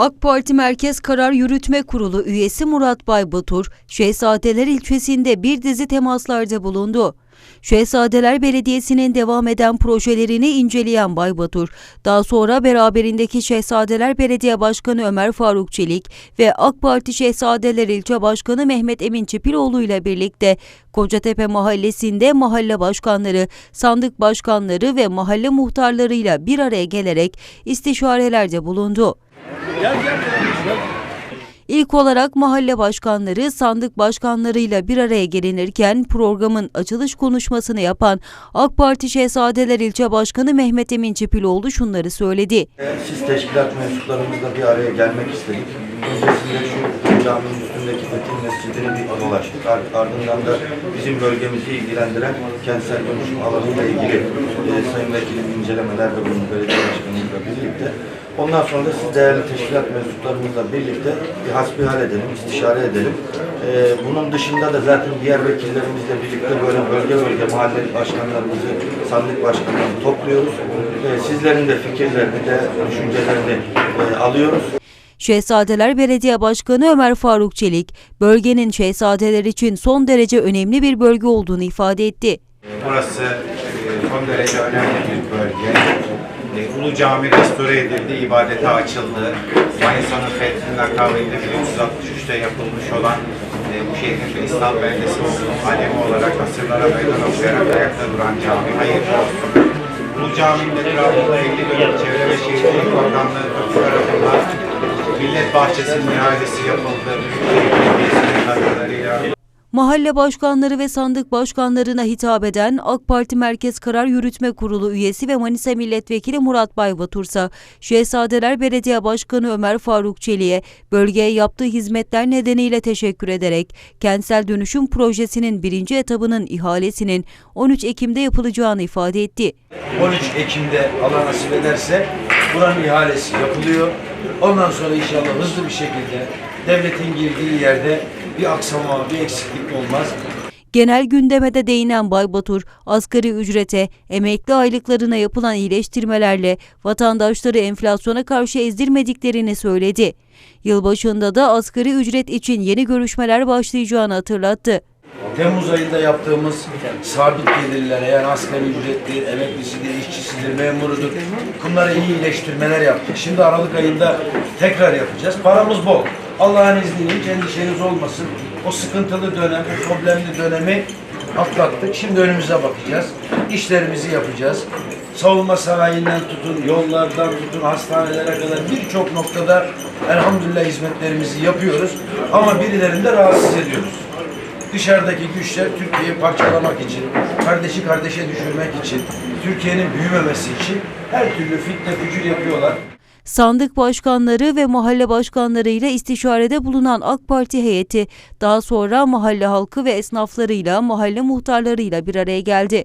AK Parti Merkez Karar Yürütme Kurulu üyesi Murat Baybatur, Şehzadeler ilçesinde bir dizi temaslarda bulundu. Şehzadeler Belediyesi'nin devam eden projelerini inceleyen Baybatur, daha sonra beraberindeki Şehzadeler Belediye Başkanı Ömer Faruk Çelik ve AK Parti Şehzadeler İlçe Başkanı Mehmet Emin Çipiloğlu ile birlikte Kocatepe Mahallesi'nde mahalle başkanları, sandık başkanları ve mahalle muhtarlarıyla bir araya gelerek istişarelerde bulundu. İlk olarak mahalle başkanları, sandık başkanlarıyla bir araya gelinirken programın açılış konuşmasını yapan AK Parti Şehzadeler İlçe Başkanı Mehmet Emin Çipiloğlu şunları söyledi. Siz teşkilat mensuplarımızla bir araya gelmek istedik. Öncesinde şu caminin üstündeki Fethi Mescidi'ni bir dolaştık. Ar- Ardından da bizim bölgemizi ilgilendiren kentsel dönüşüm alanıyla ilgili e, Sayın Vekilim incelemeler de bulundu belediye başkanımızla birlikte. Ondan sonra da siz değerli teşkilat mensuplarımızla birlikte bir hasbihal edelim, istişare edelim. E, bunun dışında da zaten diğer vekillerimizle birlikte böyle bölge bölge mahalle başkanlarımızı, sandık başkanlarını topluyoruz. E, sizlerin de fikirlerini de, düşüncelerini e, alıyoruz. Şehzadeler Belediye Başkanı Ömer Faruk Çelik, bölgenin şehzadeler için son derece önemli bir bölge olduğunu ifade etti. Burası e, son derece önemli bir bölge. E, Ulu Cami restore edildi, ibadete açıldı. Manisa'nın fethinin akabinde 1363'te yapılmış olan e, bu şehrin ve İslam beldesi alemi olarak asırlara meydan okuyarak ayakta duran cami hayırlı olsun. Ulu Cami'nin etrafında 50 dönüm Çevre ve Şehircilik Bakanlığı Bahçesi'nin ihalesi yapıldı. Mahalle başkanları ve sandık başkanlarına hitap eden AK Parti Merkez Karar Yürütme Kurulu üyesi ve Manisa Milletvekili Murat Baybatursa, Şehzadeler Belediye Başkanı Ömer Faruk Çelik'e bölgeye yaptığı hizmetler nedeniyle teşekkür ederek kentsel dönüşüm projesinin birinci etabının ihalesinin 13 Ekim'de yapılacağını ifade etti. 13 Ekim'de Allah nasip ederse buranın ihalesi yapılıyor. Ondan sonra inşallah hızlı bir şekilde devletin girdiği yerde bir aksama, bir eksiklik olmaz. Genel gündeme de değinen Baybatur, asgari ücrete, emekli aylıklarına yapılan iyileştirmelerle vatandaşları enflasyona karşı ezdirmediklerini söyledi. Yılbaşında da asgari ücret için yeni görüşmeler başlayacağını hatırlattı. Temmuz ayında yaptığımız sabit gelirlere yani asgari ücretli, emeklisidir, işçisidir, memurudur. Bunlara iyi iyileştirmeler yaptık. Şimdi Aralık ayında tekrar yapacağız. Paramız bol. Allah'ın izniyle hiç endişeniz olmasın. O sıkıntılı dönem, o problemli dönemi atlattık. Şimdi önümüze bakacağız. İşlerimizi yapacağız. Savunma sanayinden tutun, yollardan tutun, hastanelere kadar birçok noktada elhamdülillah hizmetlerimizi yapıyoruz. Ama birilerini de rahatsız ediyoruz. Dışarıdaki güçler Türkiye'yi parçalamak için, kardeşi kardeşe düşürmek için, Türkiye'nin büyümemesi için her türlü fitne fücür yapıyorlar. Sandık başkanları ve mahalle başkanlarıyla istişarede bulunan AK Parti heyeti daha sonra mahalle halkı ve esnaflarıyla mahalle muhtarlarıyla bir araya geldi.